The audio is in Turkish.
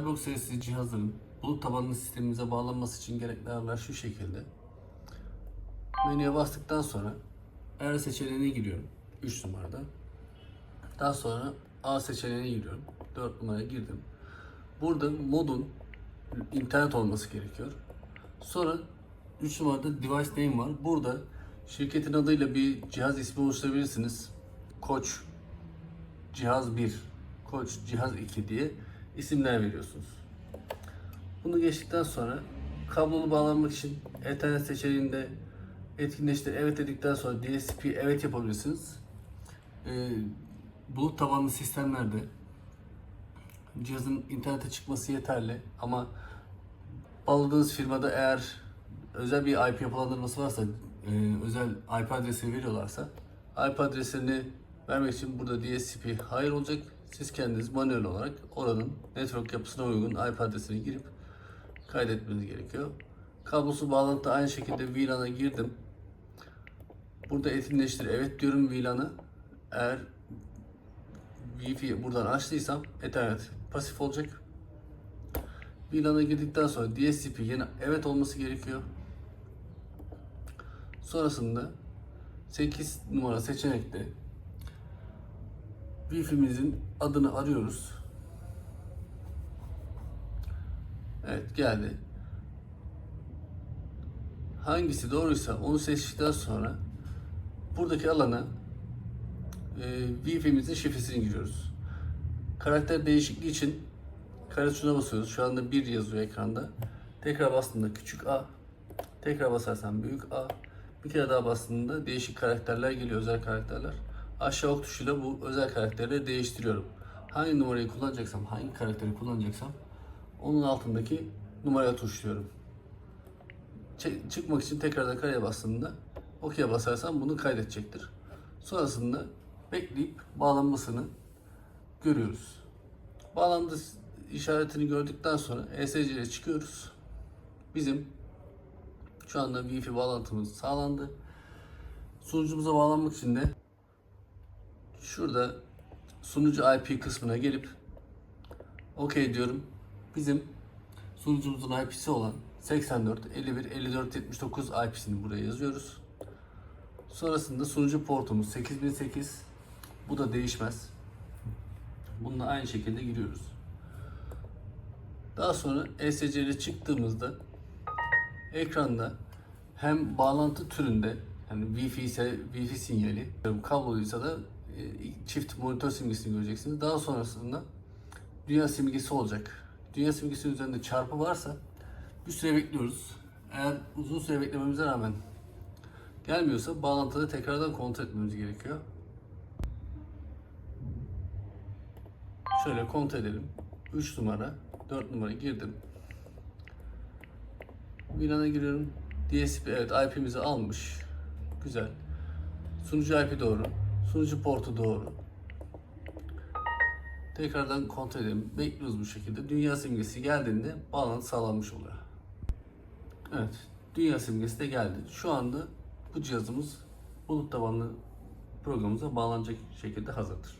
Cyberbox serisi cihazların bulut tabanlı sistemimize bağlanması için gerekli ayarlar şu şekilde. Menüye bastıktan sonra R seçeneğine giriyorum. 3 numarada. Daha sonra A seçeneğine giriyorum. 4 numaraya girdim. Burada modun internet olması gerekiyor. Sonra 3 numarada device name var. Burada şirketin adıyla bir cihaz ismi oluşturabilirsiniz. Koç cihaz 1, Koç cihaz 2 diye isimler veriyorsunuz. Bunu geçtikten sonra kablolu bağlanmak için Ethernet seçeneğinde etkinleştir evet dedikten sonra DSP evet yapabilirsiniz. Ee, bulut tabanlı sistemlerde cihazın internete çıkması yeterli ama bağladığınız firmada eğer özel bir IP yapılandırması varsa, e, özel IP adresi veriyorlarsa IP adresini vermek için burada DSCP hayır olacak. Siz kendiniz manuel olarak oranın network yapısına uygun IP adresini girip kaydetmeniz gerekiyor. Kablosuz bağlantıda aynı şekilde VLAN'a girdim. Burada etkinleştir evet diyorum VLAN'ı. Eğer Wi-Fi buradan açtıysam Ethernet pasif olacak. VLAN'a girdikten sonra DSCP yine evet olması gerekiyor. Sonrasında 8 numara seçenekte Wi-Fi'mizin adını arıyoruz. Evet geldi. Hangisi doğruysa onu seçtikten sonra buradaki alana e, Wi-Fi'mizin şifresini giriyoruz. Karakter değişikliği için kare tuşuna basıyoruz. Şu anda 1 yazıyor ekranda. Tekrar bastığında küçük a, tekrar basarsan büyük a, bir kere daha bastığında değişik karakterler geliyor, özel karakterler. Aşağı ok tuşuyla bu özel karakterleri değiştiriyorum. Hangi numarayı kullanacaksam, hangi karakteri kullanacaksam onun altındaki numaraya tuşluyorum. Çe- çıkmak için tekrardan kareye bastığında OK'ye basarsam bunu kaydedecektir. Sonrasında bekleyip bağlanmasını görüyoruz. Bağlandı işaretini gördükten sonra ESC'ye çıkıyoruz. Bizim şu anda Wi-Fi bağlantımız sağlandı. Sunucumuza bağlanmak için de şurada sunucu IP kısmına gelip OK diyorum. Bizim sunucumuzun IP'si olan 84 51 54 79 IP'sini buraya yazıyoruz. Sonrasında sunucu portumuz 8008. Bu da değişmez. Bununla aynı şekilde giriyoruz. Daha sonra ESC ile çıktığımızda ekranda hem bağlantı türünde yani Wi-Fi ise Wi-Fi sinyali, kabloluysa da çift monitör simgesini göreceksiniz. Daha sonrasında dünya simgesi olacak. Dünya simgesinin üzerinde çarpı varsa bir süre bekliyoruz. Eğer uzun süre beklememize rağmen gelmiyorsa bağlantıda tekrardan kontrol etmemiz gerekiyor. Şöyle kontrol edelim. 3 numara, 4 numara girdim. VLAN'a giriyorum. DSP evet IP'mizi almış. Güzel. Sunucu IP doğru. Sunucu portu doğru. Tekrardan kontrol edelim. Bekliyoruz bu şekilde. Dünya simgesi geldiğinde bağlantı sağlanmış oluyor. Evet. Dünya simgesi de geldi. Şu anda bu cihazımız bulut tabanlı programımıza bağlanacak şekilde hazırdır.